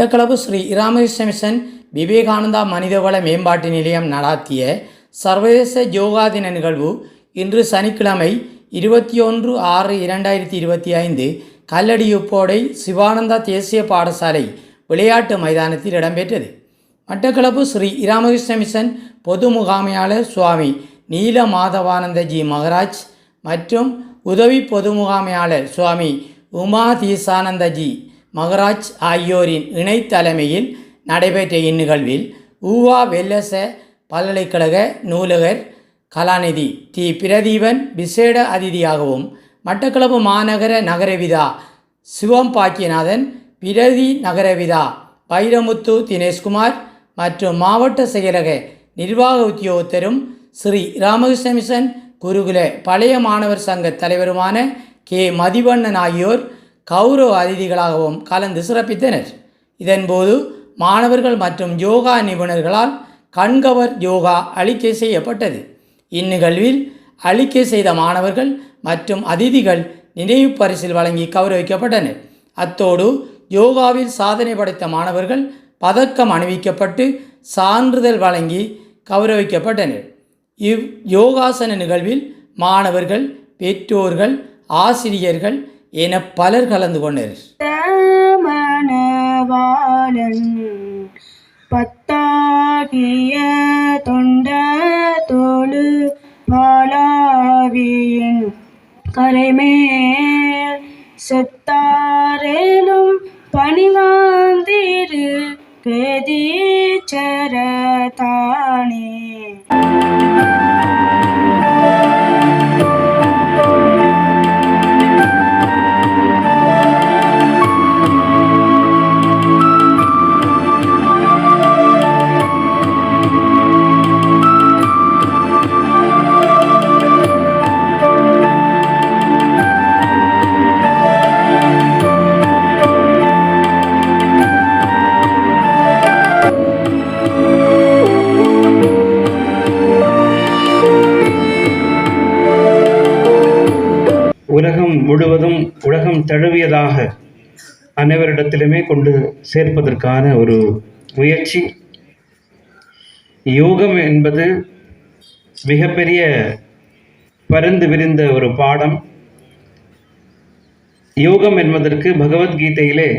Batticaloa Sri Ramakrishna mission Vivekananda மனிதவள மேம்பாட்டு நிலையம் நடாத்திய சர்வதேச யோகா தின நிகழ்வு இன்று சனிக்கிழமை இருபத்தி ஒன்று ஆறு இரண்டாயிரத்தி இருபத்தி ஐந்து கல்லடியுப்போடை சிவானந்தா தேசிய பாடசாலை விளையாட்டு மைதானத்தில் இடம்பெற்றது. மட்டக்களப்பு ஸ்ரீ இராமகிருஷ்ண மிஷன் பொது முகாமையாளர் சுவாமி நீல மாதவானந்தஜி மகராஜ் மற்றும் உதவி பொது முகாமையாளர் சுவாமி உமா தீசானந்தஜி மகராஜ் ஆகியோரின் இணை தலைமையில் நடைபெற்ற இந்நிகழ்வில் ஊவா வெல்லச பல்கலைக்கழக நூலகர் கலாநிதி டி. பிரதீபன் விசேட அதிதியாகவும் மட்டக்களப்பு மாநகர நகரவிதா சிவம் பாக்கியநாதன் பிரதி நகரவிதா பைரமுத்து தினேஷ்குமார் மற்றும் மாவட்ட செயலக நிர்வாக உத்தியோகத்தரும் ஸ்ரீ ராமகிருஷ்ண மிஷன் குருகுல பழைய மாணவர் சங்க தலைவருமான கே. மதிவண்ணன் ஆகியோர் கௌரவ அதிதிகளாகவும் கலந்து சிறப்பித்தனர். இதன்போது மாணவர்கள் மற்றும் யோகா நிபுணர்களால் கண்கவர் யோகா அளிக்கை செய்யப்பட்டது. இந்நிகழ்வில் அளிக்கை செய்த மாணவர்கள் மற்றும் அதிதிகள் நினைவு பரிசில் வழங்கி கௌரவிக்கப்பட்டனர். அத்தோடு யோகாவில் சாதனை படைத்த மாணவர்கள் பதக்கம் அணிவிக்கப்பட்டு சான்றிதழ் வழங்கி கௌரவிக்கப்பட்டனர். இவ் யோகாசன நிகழ்வில் மாணவர்கள் பெற்றோர்கள் ஆசிரியர்கள் என பலர் கலந்து கொண்டனர். பத்தாகிய தொண்ட தோளு பாலாவியின் கரைமேல் செத்தாரேலும் பணிவாந்திரு கேதீச்சர முழுவதும் உலகம் தழுவியதாக அனைவரிடத்திலுமே கொண்டு சேர்ப்பதற்கான ஒரு முயற்சி. யோகம் என்பது மிகப்பெரிய பரந்து விரிந்த ஒரு பாடம். யோகம் என்பதற்கு பகவத்கீதையிலே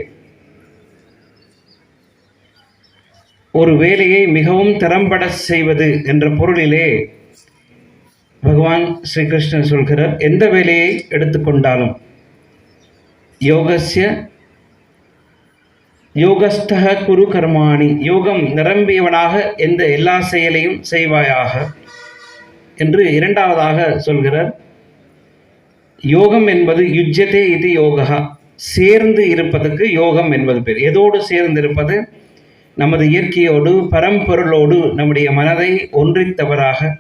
ஒரு வேலையை மிகவும் திறம்பட செய்வது என்ற பொருளிலே பகவான் ஸ்ரீகிருஷ்ணன் சொல்கிறார் எந்த வேலையை எடுத்துக்கொண்டாலும்? யோகசிய யோகஸ்தக குரு கர்மாணி யோகம் நிரம்பியவனாக எந்த எல்லா செயலையும் செய்வாயாக? என்று இரண்டாவதாக சொல்கிறார் யோகம் என்பது யுஜ்யதே இது யோகா சேர்ந்து இருப்பதற்கு யோகம் என்பது பேர். எதோடு சேர்ந்து இருப்பது? நமது இயற்கையோடு பரம்பொருளோடு நம்முடைய மனதை ஒன்றித்தவராக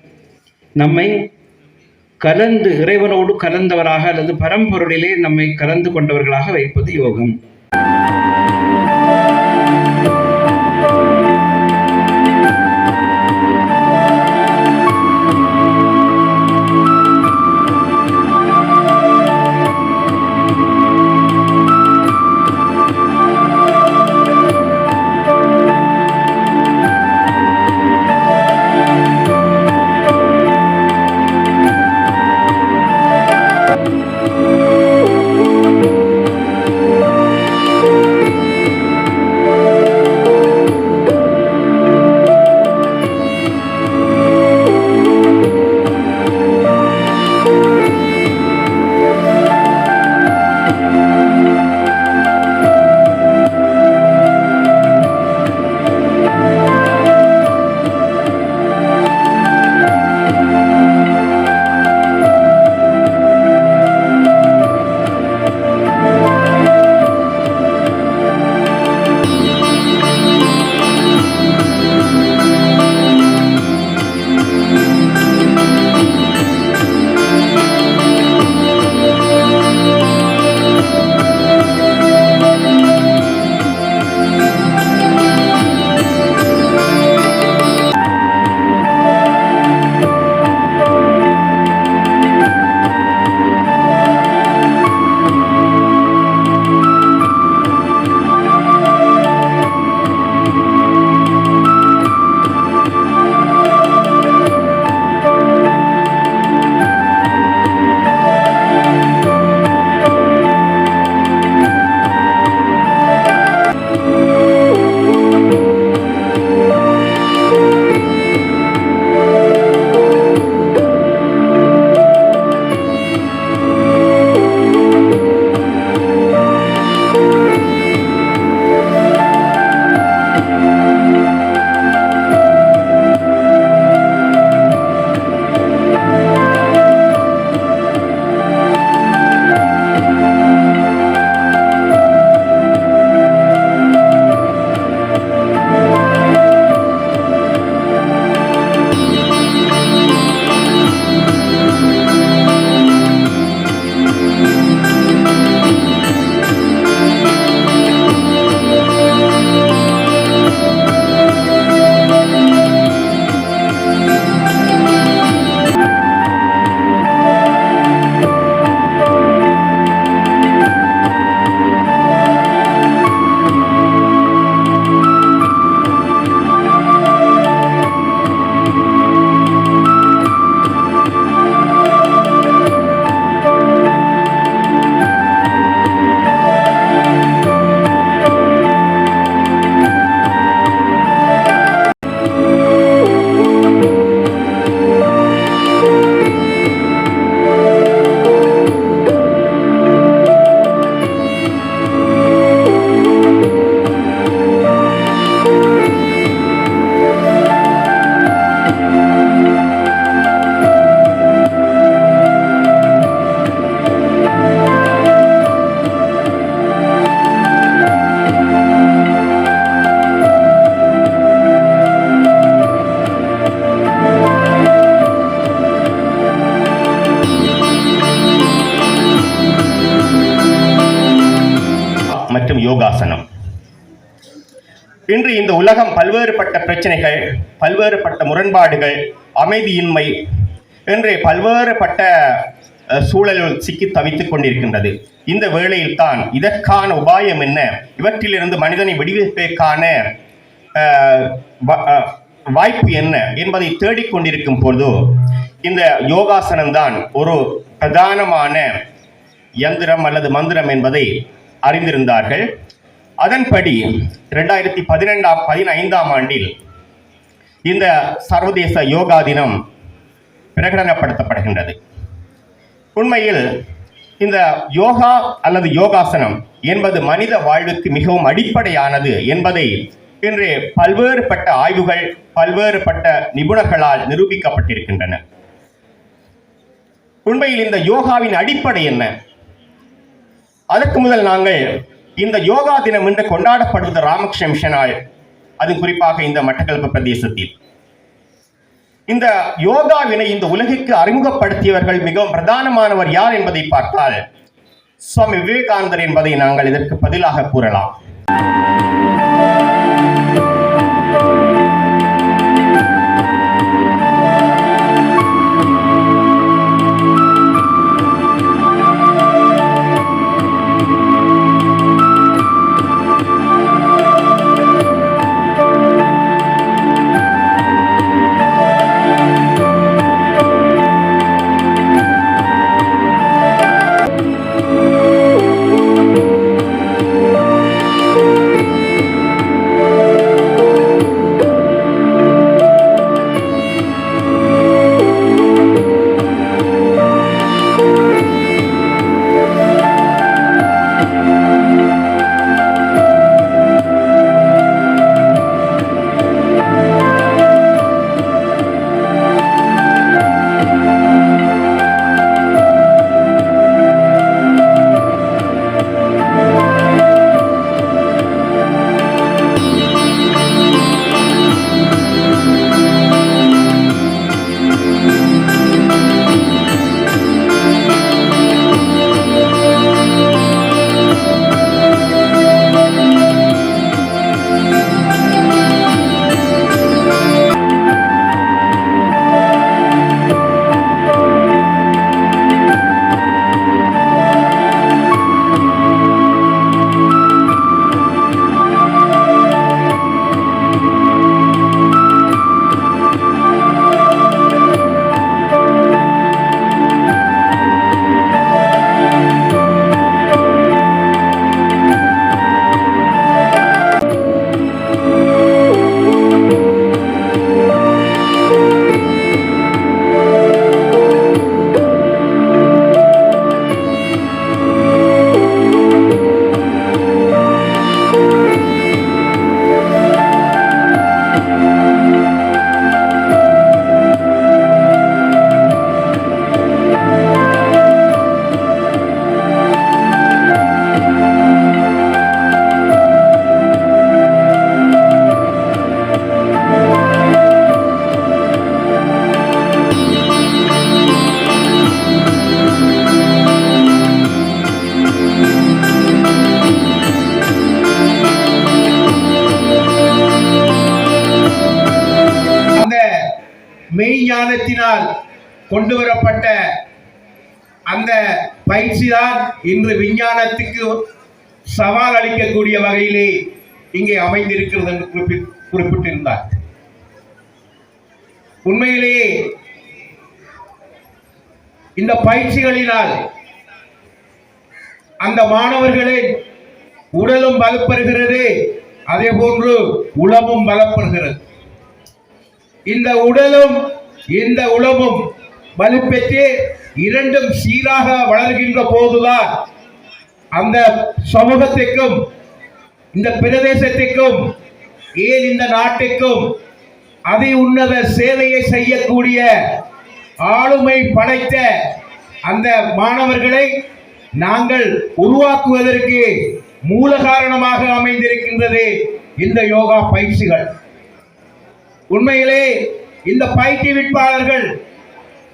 நம்மை கலந்து இறைவனோடு கலந்தவராக அல்லது பரம்பொருளிலே நம்மை கலந்து கொண்டவர்களாக வைப்பது யோகம். இன்று இந்த உலகம் பல்வேறுபட்ட பிரச்சனைகள் பல்வேறுபட்ட முரண்பாடுகள் அமைதியின்மை என்று பல்வேறுபட்ட சூழலில் சிக்கி தவித்துக் கொண்டிருக்கின்றது. இந்த வேளையில் தான் இதற்கான உபாயம் என்ன? இவற்றிலிருந்து மனிதனை விடுவிப்பதற்கான வ- வாய்ப்பு என்ன என்பதை தேடிக்கொண்டிருக்கும் பொழுது இந்த யோகாசனம் தான் ஒரு பிரதானமான யந்திரம் அல்லது மந்திரம் என்பதை அறிந்திருந்தார்கள். அதன்படி ரெண்டாயிரத்தி பதினெண்டாம் பதினைந்தாம் ஆண்டில் இந்த சர்வதேச யோகா தினம் பிரகடனப்படுத்தப்படுகின்றது. உண்மையில் இந்த யோகா அல்லது யோகாசனம் என்பது மனித வாழ்வுக்கு மிகவும் அடிப்படையானது என்பதை இன்று பல்வேறுபட்ட ஆய்வுகள் பல்வேறுபட்ட நிபுணர்களால் நிரூபிக்கப்பட்டிருக்கின்றன. உண்மையில் இந்த யோகாவின் அடிப்படை என்ன? அதற்கு முதல் நாங்கள் இந்த யோகா தினம் என்று கொண்டாடப்படுவது ராமகிருஷ்ண மிஷனால் அது குறிப்பாக இந்த மட்டக்களப்பு பிரதேசத்தில். இந்த யோகாவினை இந்த உலகிற்கு அறிமுகப்படுத்தியவர்கள் மிகவும் பிரதானமானவர் யார் என்பதை பார்த்தால் சுவாமி விவேகானந்தர் என்பதை நாங்கள் இதற்கு பதிலாக கூறலாம். மெய்ஞானத்தினால் கொண்டு வரப்பட்ட அந்த பயிற்சி தான் இன்று விஞ்ஞானத்துக்கு சவால் அளிக்கக்கூடிய வகையிலே இங்கே அமைந்திருக்கிறது என்று குறிப்பி குறிப்பிட்டிருந்தார். உண்மையிலேயே இந்த பயிற்சிகளினால் அந்த மாணவர்களின் உடலும் பலப்பெறுகிறது அதே போன்று உளமும் பலப்படுகிறது இந்த உடலும் இந்த உளமும் வலுப்பெற்று இரண்டும் சீராக வளர்கின்ற போதுதான். அந்த சமூகத்திற்கும் இந்த பிரதேசத்திற்கும் ஏன் இந்த நாட்டுக்கும் அதை உன்னத சேவையை செய்யக்கூடிய ஆளுமை படைத்த அந்த மாணவர்களை நாங்கள் உருவாக்குவதற்கு மூல காரணமாக அமைந்திருக்கின்றது இந்த யோகா பயிற்சிகள். உண்மையிலே இந்த பயிற்றுவிப்பாளர்கள்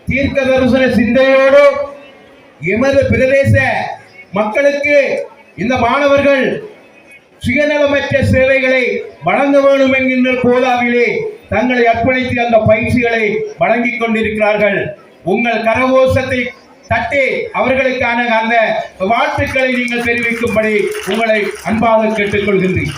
தீர்க்க தரிசன சிந்தையோடு எமது பிரதேச மக்களுக்கு இந்த மாணவர்கள் சுயநலமற்ற சேவைகளை வழங்க வேண்டும் என்கின்ற கோதாவிலே தங்களை அர்ப்பணித்து அந்த பயிற்சிகளை வழங்கிக் கொண்டிருக்கிறார்கள். உங்கள் கரகோஷத்தை தட்டி அவர்களுக்கான அந்த வாழ்த்துக்களை நீங்கள் தெரிவிக்கும்படி உங்களை அன்பாக கேட்டுக்கொள்கின்றேன்.